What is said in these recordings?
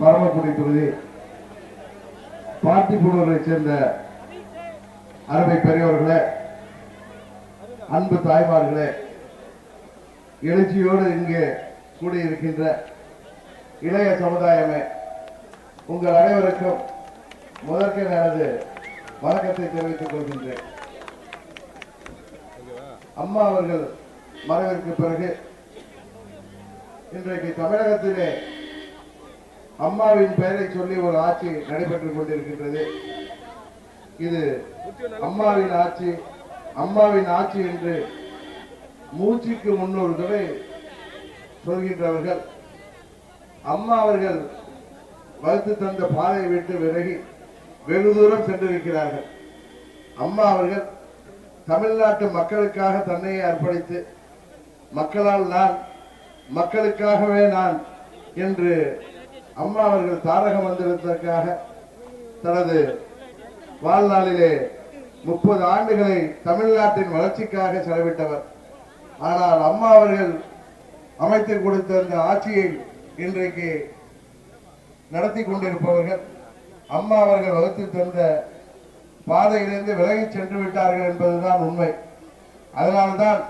பரமக்குடி தொகுதி பார்த்திபுரூரை சேர்ந்த அருமை பெரியவர்களே அன்பு தாய்மார்களே எழுச்சியோடு இங்கே கூடியிருக்கின்ற இளைய சமுதாயமே உங்கள் அனைவருக்கும் முதற்க எனது வணக்கத்தை தெரிவித்துக் கொள்கின்றேன். அம்மா அவர்கள் மறைவிற்கு பிறகு இன்றைக்கு தமிழகத்திலே அம்மாவின் பெயரை சொல்லி ஒரு ஆட்சி நடைபெற்றுக் கொண்டிருக்கின்றது. இது அம்மாவின் ஆட்சி அம்மாவின் ஆட்சி என்று மூச்சுக்கு முன்னொரு தடவை சொல்கின்றவர்கள். அம்மா அவர்கள் வகுத்து தந்த பாதையை விட்டு விலகி வெகு தூரம் சென்றிருக்கிறார்கள். அம்மா அவர்கள் தமிழ்நாட்டு மக்களுக்காக தன்னையே அர்ப்பணித்து மக்களால் நான் மக்களுக்காகவே நான் என்று அம்மா அவர்கள் தாரக மந்திரத்திற்காக தனது வாழ்நாளிலே முப்பது ஆண்டுகளை தமிழ்நாட்டின் வளர்ச்சிக்காக செலவிட்டவர். ஆனால் அம்மா அவர்கள் அமைத்து கொடுத்த அந்த ஆட்சியை இன்றைக்கு நடத்தி கொண்டிருப்பவர்கள் அம்மா அவர்கள் வகுத்து தந்த பாதையிலிருந்து விலகிச் சென்று விட்டார்கள் என்பதுதான் உண்மை. அதனால்தான்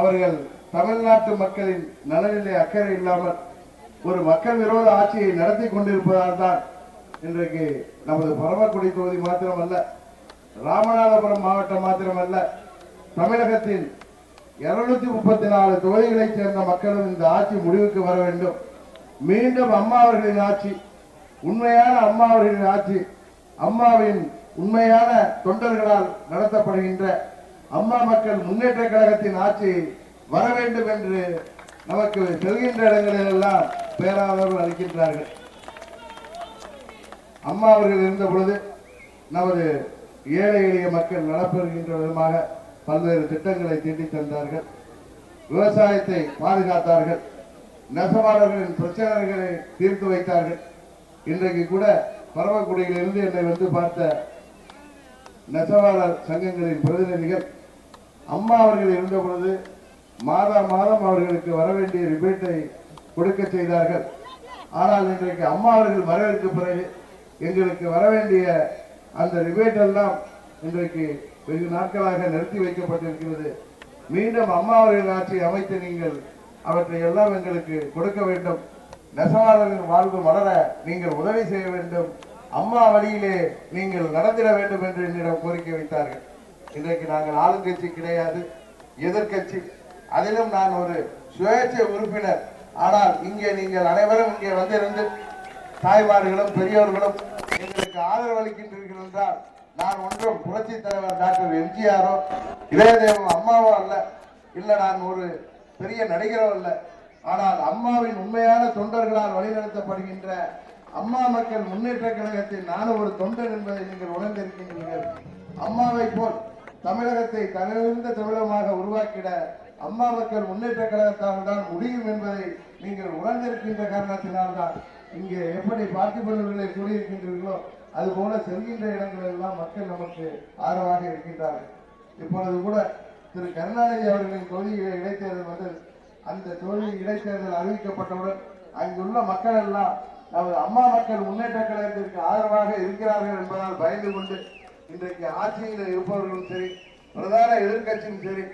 அவர்கள் தமிழ்நாட்டு மக்களின் நலனிலே அக்கறை இல்லாமல் ஒரு மக்கள் விரோத ஆட்சியை நடத்தி கொண்டிருப்பதால் தான் இன்றைக்கு நமது பரமக்குடி தொகுதி மாத்திரமல்ல ராமநாதபுரம் மாவட்டம் மாத்திரமல்ல தமிழகத்தின் இருநூத்தி முப்பத்தி நாலு தொகுதிகளைச் சேர்ந்த மக்களும் இந்த ஆட்சி முடிவுக்கு வர வேண்டும். மீண்டும் அம்மா அவர்களின் ஆட்சி உண்மையான அம்மா அவர்களின் ஆட்சி அம்மாவின் உண்மையான தொண்டர்களால் நடத்தப்படுகின்ற அம்மா மக்கள் முன்னேற்ற கழகத்தின் ஆட்சி வர வேண்டும் என்று நமக்கு செல்கின்ற இடங்களிலெல்லாம் பேராளர்கள் பேராதரவு அளிக்கின்றார்கள். அம்மா அவர்கள் இருந்த பொழுது நமது ஏழை எளிய மக்கள் நடப்பெறுகின்ற விதமாக பல்வேறு திட்டங்களை தீட்டி தந்தார்கள். விவசாயத்தை பாதுகாத்தார்கள். நெசவாளர்களின் பிரச்சனைகளை தீர்த்து வைத்தார்கள். இன்றைக்கு கூட பரமக்குடியிலிருந்து என்னை வந்து பார்த்த நெசவாளர் சங்கங்களின் பிரதிநிதிகள் அம்மா அவர்கள் இருந்த பொழுது மாதா மாதம் அவர்களுக்கு வர வேண்டிய ரிபேட்டை கொடுக்க செய்தார்கள். ஆனால் இன்றைக்கு அம்மா அவர்கள் வரவேற்க பிறகு எங்களுக்கு வர வேண்டிய அந்த ரிபேட் எல்லாம் இன்றைக்கு வெகு நாட்களாக நிறுத்தி வைக்கப்பட்டிருக்கிறது. மீண்டும் அம்மா அவர்கள் ஆட்சி அமைத்து நீங்கள் அவற்றை எல்லாம் எங்களுக்கு கொடுக்க வேண்டும். நெசவாளர்கள் வாழ்வு வளர நீங்கள் உதவி செய்ய வேண்டும். அம்மா வழியிலே நீங்கள் நடந்திட வேண்டும் என்று என்னிடம் கோரிக்கை வைத்தார்கள். இன்றைக்கு நாங்கள் ஆளுங்கட்சி கிடையாது எதிர்க்கட்சி. அதிலும் நான் ஒரு சுயேட்சை உறுப்பினர். ஆனால் இங்கே நீங்கள் அனைவரும் இங்கே வந்திருந்து தாய்மார்களும் பெரியோர்களும் எங்களுக்கு ஆதரவு அளிக்கின்றீர்கள் என்றால் நான் ஒன்றும் புரட்சி தலைவர் டாக்டர் எம்ஜிஆரோ இதயதேவம் அம்மாவோ அல்ல. இல்லை நான் ஒரு பெரிய நடிகரோ அல்ல. ஆனால் அம்மாவின் உண்மையான தொண்டர்களால் வழிநடத்தப்படுகின்ற அம்மா மக்கள் முன்னேற்ற கழகத்தில் நானும் ஒரு தொண்டன் என்பதை நீங்கள் உணர்ந்திருக்கின்றீர்கள். அம்மாவை போல் தமிழகத்தை தலைவிருந்த தமிழகமாக உருவாக்கிட அம்மா மக்கள் முன்னேற்ற கழகத்தால் தான் முடியும் என்பதை நீங்கள் உணர்ந்திருக்கின்ற காரணத்தினால்தான் இங்கே எப்படி பார்த்திபவர்களை கூறியிருக்கின்றீர்களோ அதுபோல செல்கின்ற இடங்கள் எல்லாம் மக்கள் நமக்கு ஆதரவாக இருக்கின்றார்கள். இப்பொழுது கூட திரு கருணாநிதி அவர்களின் தொகுதியில் இடைத்தேர்தல் வந்தது. அந்த தொகுதி இடைத்தேர்தல் அறிவிக்கப்பட்டவுடன் அங்குள்ள மக்கள் எல்லாம் நமது அம்மா மக்கள் முன்னேற்ற கழகத்திற்கு ஆதரவாக இருக்கிறார்கள் என்பதால் பயந்து கொண்டு இன்றைக்கு ஆட்சியில் இருப்பவர்களும் சரி பிரதான எதிர்க்கட்சியும் சரி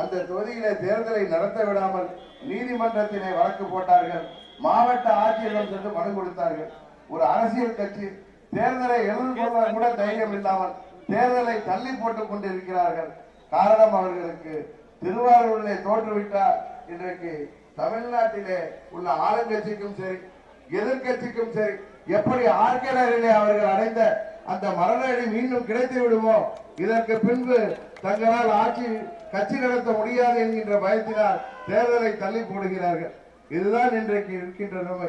அந்த தொகுதியிலே தேர்தலை நடத்த விடாமல் நீதிமன்றத்திலே வழக்கு போட்டார்கள். மாவட்ட ஆட்சியரிடம் சென்று மனு கொடுத்தார்கள். ஒரு அரசியல் கட்சி தேர்தலை எதிர்கொள்ள கூட தைரியம் இல்லாமல் தேர்தலை தள்ளி போட்டுக் கொண்டிருக்கிறார்கள். காரணம் அவர்களுக்கு திருவாரூரிலே தோற்றுவிட்டார். இன்றைக்கு தமிழ்நாட்டிலே உள்ள ஆளுங்கட்சிக்கும் சரி எதிர்க்கட்சிக்கும் சரி எப்படி ஆர்கேடரிலே அவர்கள் அடைந்த அந்த மரணடி மீண்டும் கிடைத்து விடுமோ? இதற்கு பின்பு தங்களால் ஆட்சி கட்சி நடத்த முடியாது என்கின்ற பயத்தினால் தேர்தலை தள்ளி போடுகிறார்கள். இதுதான் இன்றைக்கு இருக்கின்ற நிலைமை.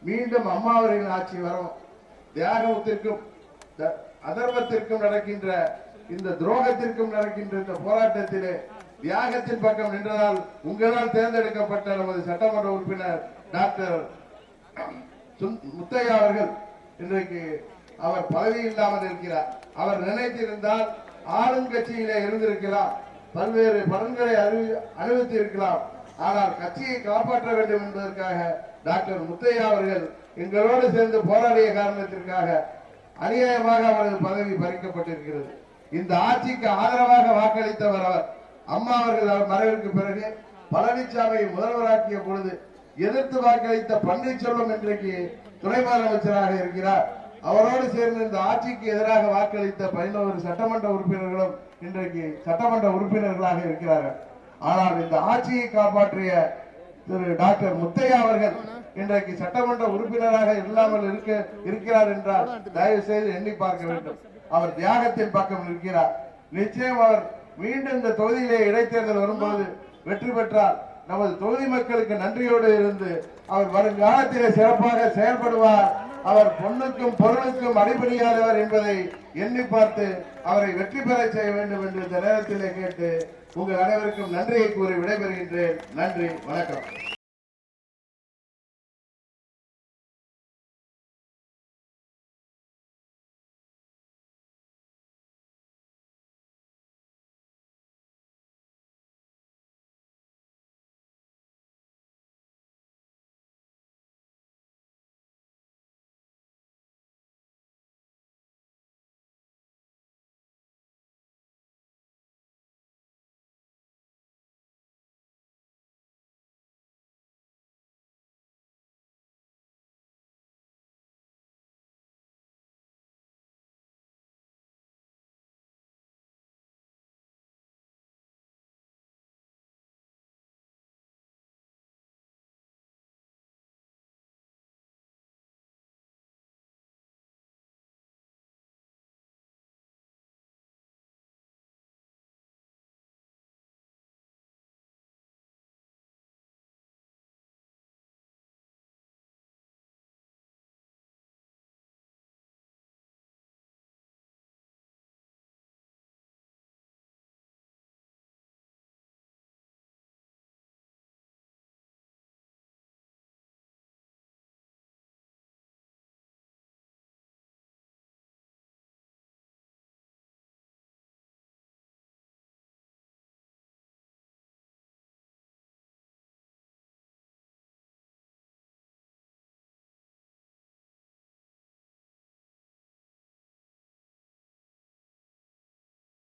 மீண்டும் அம்மா அவர்களின் ஆட்சி வரணும் தியாகத்திற்கும் த- அதர்மத்திற்கும் நடக்கின்ற இந்த துரோகத்திற்கும் நடக்கின்ற இந்த போராட்டத்திலே தியாகத்தின் பக்கம் நின்றதால் உங்களால் தேர்ந்தெடுக்கப்பட்ட நமது சட்டமன்ற உறுப்பினர் டாக்டர் முத்தையா அவர்கள் இன்றைக்கு அவர் பதவி இல்லாமல் இருக்கிறார். அவர் நினைத்திருந்தால் ஆளுங்கட்சியிலே இருந்திருக்கலாம். பல்வேறு பலன்களை அறிவி அனுபவித்து இருக்கலாம் ஆனால் கட்சியை காப்பாற்ற வேண்டும் என்பதற்காக டாக்டர் முத்தையா அவர்கள் எங்களோடு சேர்ந்து போராடிய காரணத்திற்காக அநியாயமாக அவரது பதவி பறிக்கப்பட்டிருக்கிறது. இந்த ஆட்சிக்கு ஆதரவாக வாக்களித்தவர் அவர். அம்மா அவர்கள் அவர் மறைவிற்கு பிறகு பழனிசாமியை முதல்வராக்கிய பொழுது எதிர்த்து வாக்களித்த பன்னீர்செல்வம் இன்றைக்கு துணை முதலமைச்சராக இருக்கிறார். அவரோடு சேர்ந்து இந்த ஆட்சிக்கு எதிராக வாக்களித்த பதினோரு சட்டமன்ற உறுப்பினர்களும் இன்றைக்கு சட்டமன்ற உறுப்பினர்களாக இருக்கிறார்கள். ஆனால் இந்த ஆட்சியை காப்பாற்றிய திரு டாக்டர் முத்தையா அவர்கள் இன்றைக்கு சட்டமன்ற உறுப்பினராக இல்லாமல் இருக்க இருக்கிறார் என்றால் தயவு செய்து எண்ணி பார்க்க வேண்டும். அவர் தியாகத்தின் பக்கம் இருக்கிறார் நிச்சயம் அவர் மீண்டும் இந்த தொகுதியிலே இடைத்தேர்தல் வரும்போது வெற்றி பெற்றால் நமது தொகுதி மக்களுக்கு நன்றியோடு இருந்து அவர் வருங்காலத்திலே சிறப்பாக செயல்படுவார். அவர் பொண்ணுக்கும் பொருளுக்கும் அடிபணியாதவர் என்பதை எண்ணி பார்த்து அவரை வெற்றி பெற செய்ய வேண்டும் என்று இந்த நேரத்திலே கேட்டு உங்கள் அனைவருக்கும் நன்றியை கூறி விடைபெறுகின்றேன். நன்றி வணக்கம்.